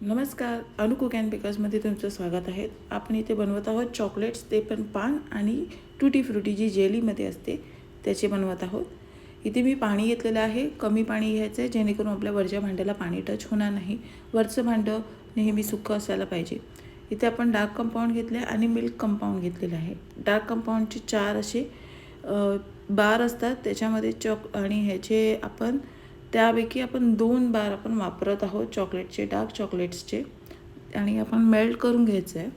नमस्कार अनुकुक अँड बेकर्समध्ये तुमचं स्वागत आहे. आपण इथे बनवत आहोत चॉकलेट्स ते पण पान आणि टुटी फ्रुटी जी जेलीमध्ये असते त्याचे बनवत आहोत. इथे मी पाणी घेतलेलं आहे. कमी पाणी घ्यायचं आहे जेणेकरून आपल्या वरच्या भांड्याला पाणी टच होणार नाही. वरचं भांडं नेहमी सुकं असायला पाहिजे. इथे आपण डार्क कंपाऊंड घेतले आणि मिल्क कंपाऊंड घेतलेलं आहे. डार्क कंपाऊंडचे चार असे बार असतात त्याच्यामध्ये चॉक आणि ह्याचे आपण त्यापैकी आपण दोन बार आपण वापरत आहोत चॉकलेटचे डार्क चॉकलेट्सचे. आणि आपण मेल्ट करून घ्यायचं आहे.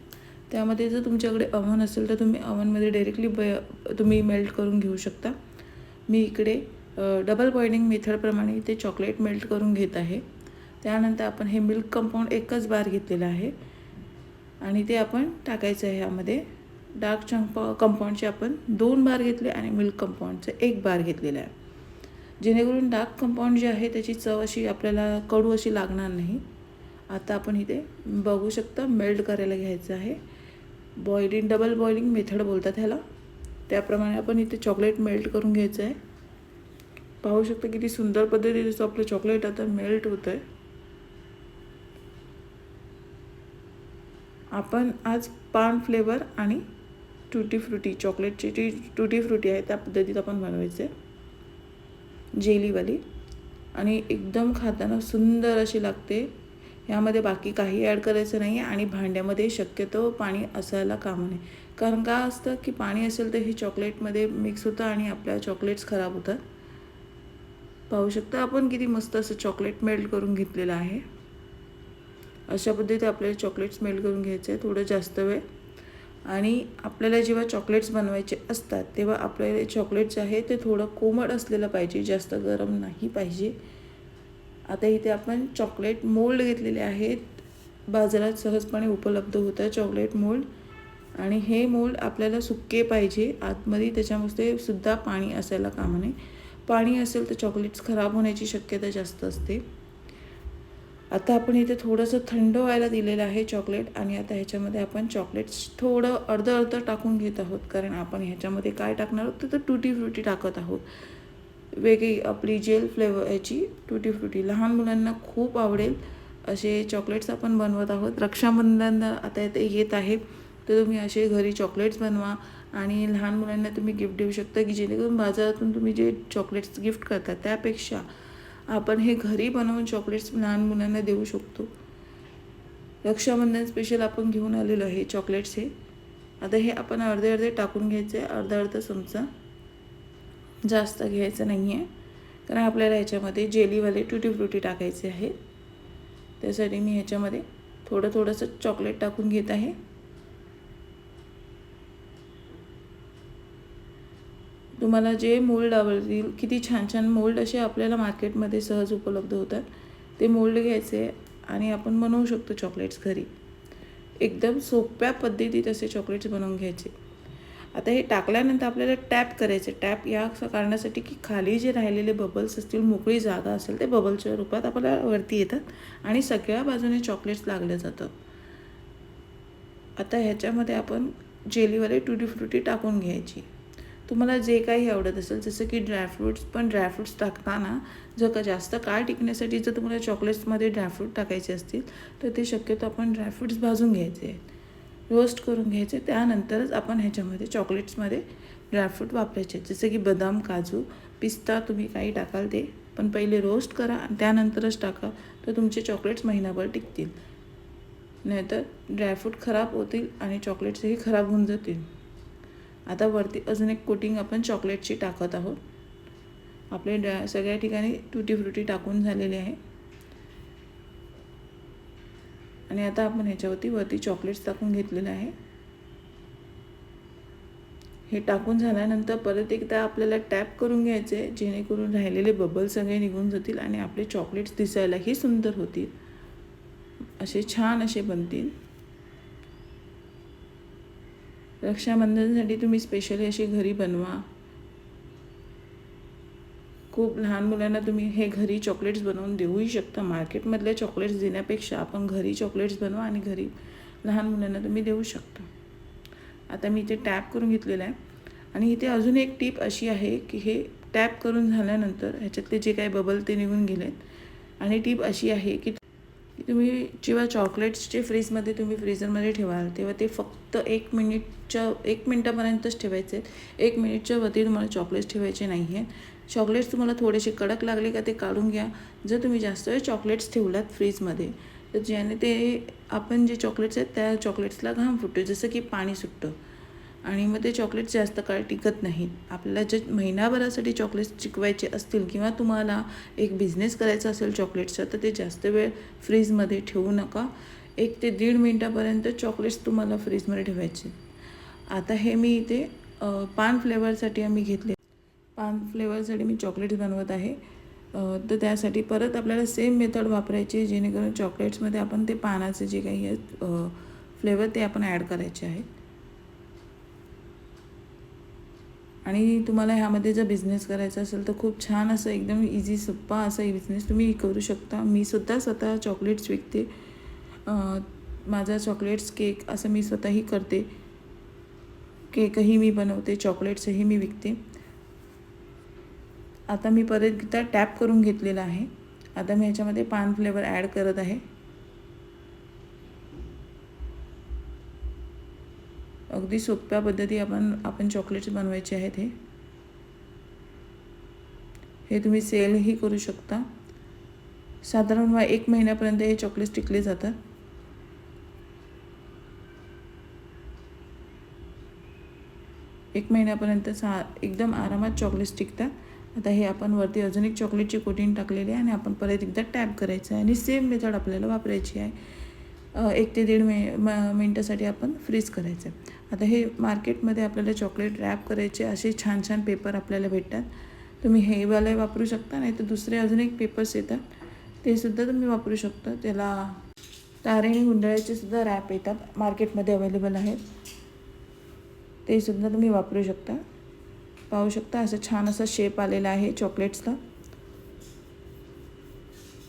त्यामध्ये जर तुमच्याकडे अवन असेल तर तुम्ही अवनमध्ये डायरेक्टली ब तुम्ही मेल्ट करून घेऊ शकता. मी इकडे डबल बॉइलिंग मेथडप्रमाणे ते चॉकलेट मेल्ट करून घेत आहे. त्यानंतर आपण हे मिल्क कंपाऊंड एकच बार घेतलेलं आहे. आणि ते आपण टाकायचं आहे यामध्ये. डार्क चंपा कंपाऊंडचे आपण दोन बार घेतले आणि मिल्क कंपाऊंडचं एक बार घेतलेलं आहे. जेणेकरून डार्क कंपाऊंड जे आहे त्याची चव अशी आपल्याला कडू अशी लागणार नाही. आता आपण इथे बघू शकता मेल्ट करायला घ्यायचं आहे. बॉइलिंग डबल बॉइलिंग मेथड बोलतात ह्याला. त्याप्रमाणे आपण इथे चॉकलेट मेल्ट करून घ्यायचं आहे. पाहू शकता किती सुंदर पद्धतीचं आपलं चॉकलेट आता मेल्ट होतं आहे आपण आज पान फ्लेवर आणि टुटी फ्रुटी चॉकलेटची जी टुटी फ्रुटी आहे त्या पद्धतीत आपण बनवायचं आहे जेलीवाली. आणि एकदम खाताना सुंदर अशी लागते. यामध्ये बाकी काही ॲड करायचं नाही आहे आणि भांड्यामध्ये शक्यतो पाणी असायला कामं नये कारण का असतं की पाणी असेल तर हे चॉकलेटमध्ये मिक्स होतं आणि आपल्या चॉकलेट्स खराब होतात. पाहू शकता आपण किती मस्त असं चॉकलेट मेल्ट करून घेतलेलं आहे. अशा पद्धतीत आपल्याला चॉकलेट्स मेल्ट करून घ्यायचे आहे थोडं जास्त वेळ आणि आपल्याला जेव्हा चॉकलेट्स बनवायचे असतात तेव्हा आपल्याला चॉकलेट जे आहे ते थोडं कोमट असलेलं पाहिजे जास्त गरम नाही पाहिजे. आता इथे आपण चॉकलेट मोल्ड घेतलेले आहेत. बाजारात सहजपणे उपलब्ध होतं चॉकलेट मोल्ड आणि हे मोल्ड आपल्याला सुके पाहिजे. आतमध्ये त्याच्यामध्ये सुद्धा पाणी असायला कामा नये. पाणी असेल तर चॉकलेट्स खराब होण्याची शक्यता जास्त असते. आता आपण इथे थोडंसं थंड व्हायला दिलेलं आहे चॉकलेट आणि आता ह्याच्यामध्ये आपण चॉकलेट्स थोडं अर्धं अर्धं टाकून घेत आहोत. कारण आपण ह्याच्यामध्ये काय टाकणार आहोत? तर टुटी फ्रुटी टाकत आहोत. वेगळी आपली जेल फ्लेवर याची टुटी फ्रुटी लहान मुलांना खूप आवडेल असे चॉकलेट्स आपण बनवत आहोत. रक्षाबंधन आता इथे येत आहे. तर तुम्ही असे घरी चॉकलेट्स बनवा आणि लहान मुलांना तुम्ही गिफ्ट देऊ शकता की जेणेकरून बाजारातून तुम्ही जे चॉकलेट्स गिफ्ट करता त्यापेक्षा आपण हे घरी बनवून चॉकलेट्स लहान मुलांना देऊ शकतो. रक्षाबंधन स्पेशल आपण घेऊन आलेलो आहे चॉकलेट्स हे. आता हे आपण अर्धे अर्धे टाकून घ्यायचे अर्धा अर्धा चमचा. जास्त घ्यायचं नाही आहे कारण आपल्याला ह्याच्यामध्ये जेलीवाले टुटी फ्रुटी टाकायचे आहे त्यासाठी मी ह्याच्यामध्ये थोडं थोडंसं चॉकलेट टाकून घेत आहे. तुम्हाला जे मोल्ड आवडतील किती छान छान मोल्ड असे आपल्याला मार्केटमध्ये सहज उपलब्ध होतात. ते मोल्ड घ्यायचे आणि आपण बनवू शकतो चॉकलेट्स घरी. एकदम सोप्या पद्धतीत असे चॉकलेट्स बनवून घ्यायचे. आता हे टाकल्यानंतर आपल्याला टॅप करायचे. टॅप या कारणासाठी की खाली जे राहिलेले बबल्स असतील मोकळी जागा असेल ते बबलच्या रूपात आपल्याला वरती येतात आणि सगळ्या बाजूने चॉकलेट्स लागलं जातं आता ह्याच्यामध्ये आपण जेलीवाले टुटी फ्रुटी टाकून घ्यायची. तुम्हाला जे काही आवडत असेल जसं की ड्रायफ्रूट्स पण ड्रायफ्रूट्स टाकताना जर का जास्त काळ टिकण्यासाठी जर तुम्हाला चॉकलेट्समध्ये ड्रायफ्रूट टाकायचे असतील तर ते शक्यतो आपण ड्रायफ्रूट्स भाजून घ्यायचे. रोस्ट करून घ्यायचे. त्यानंतरच आपण ह्याच्यामध्ये चॉकलेट्समध्ये ड्रायफ्रूट वापरायचे. जसं की बदाम काजू पिस्ता तुम्ही काही टाकाल ते पण पहिले रोस्ट करा आणि त्यानंतरच टाका तर तुमचे चॉकलेट्स महिनाभर टिकतील. नाहीतर ड्रायफ्रूट खराब होतील आणि चॉकलेट्सही खराब होऊन जातील. आता वरती अजून एक कोटिंग आपण चॉकलेटची टाकत आहोत. आपले ड सगळ्या ठिकाणी तुटी फ्रुटी टाकून झालेले आहे. आणि आता आपण ह्याच्यावरती वरती चॉकलेट्स टाकून घेतलेलं आहे. हे टाकून झाल्यानंतर परत एकदा आपल्याला टॅप करून घ्यायचे जेणेकरून राहिलेले बबल सगळे निघून जातील आणि आपले चॉकलेट्स दिसायलाही सुंदर होतील. असे छान असे बनतील. रक्षाबंधनसाठी तुम्ही स्पेशली अशी घरी बनवा. खूप लहान मुलांना तुम्ही हे घरी चॉकलेट्स बनवून देऊही शकता. मार्केटमधले चॉकलेट्स देण्यापेक्षा आपण घरी चॉकलेट्स बनवा आणि घरी लहान मुलांना तुम्ही देऊ शकता. आता मी इथे टॅप करून घेतलेलं आहे. आणि इथे अजून एक टीप अशी आहे की हे टॅप करून झाल्यानंतर ह्याच्यातले जे काही बबल ते निघून गेलेत. आणि टीप अशी आहे की की तुम्ही जेव्हा चॉकलेट्सचे फ्रीजमध्ये तुम्ही फ्रीजरमध्ये ठेवाल तेव्हा ते फक्त एक मिनिटच्या एक मिनटापर्यंतच ठेवायचे आहेत. एक मिनिटच्या वरती तुम्हाला चॉकलेट्स ठेवायचे नाही आहेत. चॉकलेट्स तुम्हाला थोडेसे कडक लागले का ते काढून घ्या. जर तुम्ही जास्त वेळ चॉकलेट्स ठेवलात फ्रीजमध्ये तर ज्याने ते आपण जे चॉकलेट्स आहेत त्या चॉकलेट्सला घाम फुटतो. जसं की पाणी सुटतं. आणि मग ते चॉकलेट्स जास्त काळ टिकत नाहीत. आपल्याला जे महिनाभरासाठी चॉकलेट्स टिकवायचे असतील किंवा तुम्हाला एक बिझनेस करायचा असेल चॉकलेट्सचा तर ते जास्त वेळ फ्रीजमध्ये ठेवू नका. एक ते दीड मिनटापर्यंत चॉकलेट्स तुम्हाला फ्रीजमध्ये ठेवायचे. आता हे मी इथे पान फ्लेवरसाठी आम्ही घेतले. पान फ्लेवरसाठी मी चॉकलेट्स बनवत आहे. तर त्यासाठी परत आपल्याला सेम मेथड वापरायची जेणेकरून चॉकलेट्समध्ये आपण ते पानाचे जे काही आहेत फ्लेवर ते आपण ॲड करायचे आहेत. आणि तुम्हाला ह्यामध्ये जर बिझनेस करायचा असेल तर खूप छान असं एकदम इझी सोप्पा असा बिझनेस तुम्ही करू शकता. मी सुद्धा स्वतः चॉकलेट्स विकते. माझा चॉकलेट्स केक असं मी स्वतःही करते. केकही मी बनवते चॉकलेट्सही मी विकते. आता मी परत एकदा टॅप करून घेतलेला आहे. आता मी ह्याच्यामध्ये पान फ्लेवर ॲड करत आहे. अगदी सोप्या पद्धती आपण आपण चॉकलेट्स बनवायचे आहेत हे. हे तुम्ही सेलही करू शकता. साधारण वा एक महिन्यापर्यंत हे चॉकलेट्स टिकले जातात. एक महिन्यापर्यंत सा एकदम आरामात चॉकलेट्स टिकतात. आता हे आपण वरती अजून एक चॉकलेटची कोटिंग टाकलेली आहे आणि आपण परत एकदा टॅप करायचं आहे आणि सेम मेथड आपल्याला वापरायची आहे. एक ते दीड मि मिनटासाठी आपण फ्रीज करायचं आहे. आता हे मार्केटमध्ये आपल्याला चॉकलेट रॅप करायचे असे छान छान पेपर आपल्याला भेटतात. तुम्ही हे वाले वापरू शकता नाही तर दुसरे अजून एक पेपर्स येतात. ते सुद्धा तुम्ही वापरू शकता. त्याला तारे आणि गुंडाळ्याचे सुद्धा रॅप येतात. मार्केटमध्ये अवेलेबल आहेत. ते सुद्धा तुम्ही वापरू शकता. पाहू शकता असं छान असा शेप आलेला आहे चॉकलेट्सला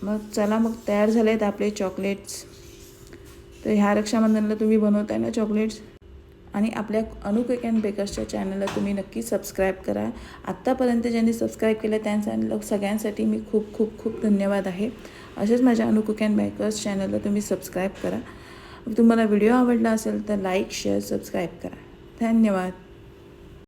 मग चला मग तयार झाले आहेत आपले चॉकलेट्स तर ह्या रक्षाबंधनला तुम्ही बनवताय ना चॉकलेट्स आणि आपल्या अनु अँड बेकर्सच्या चॅनलला तुम्ही नक्की सबस्क्राईब करा. आत्तापर्यंत ज्यांनी सबस्क्राईब केलं त्यांच्या सगळ्यांसाठी मी खूप खूप खूप धन्यवाद आहे. असेच माझ्या अनु अँड बेकर्स चॅनलला तुम्ही सबस्क्राईब करा. तुम्हाला व्हिडिओ आवडला असेल तर लाईक शेअर सबस्क्राईब करा. धन्यवाद.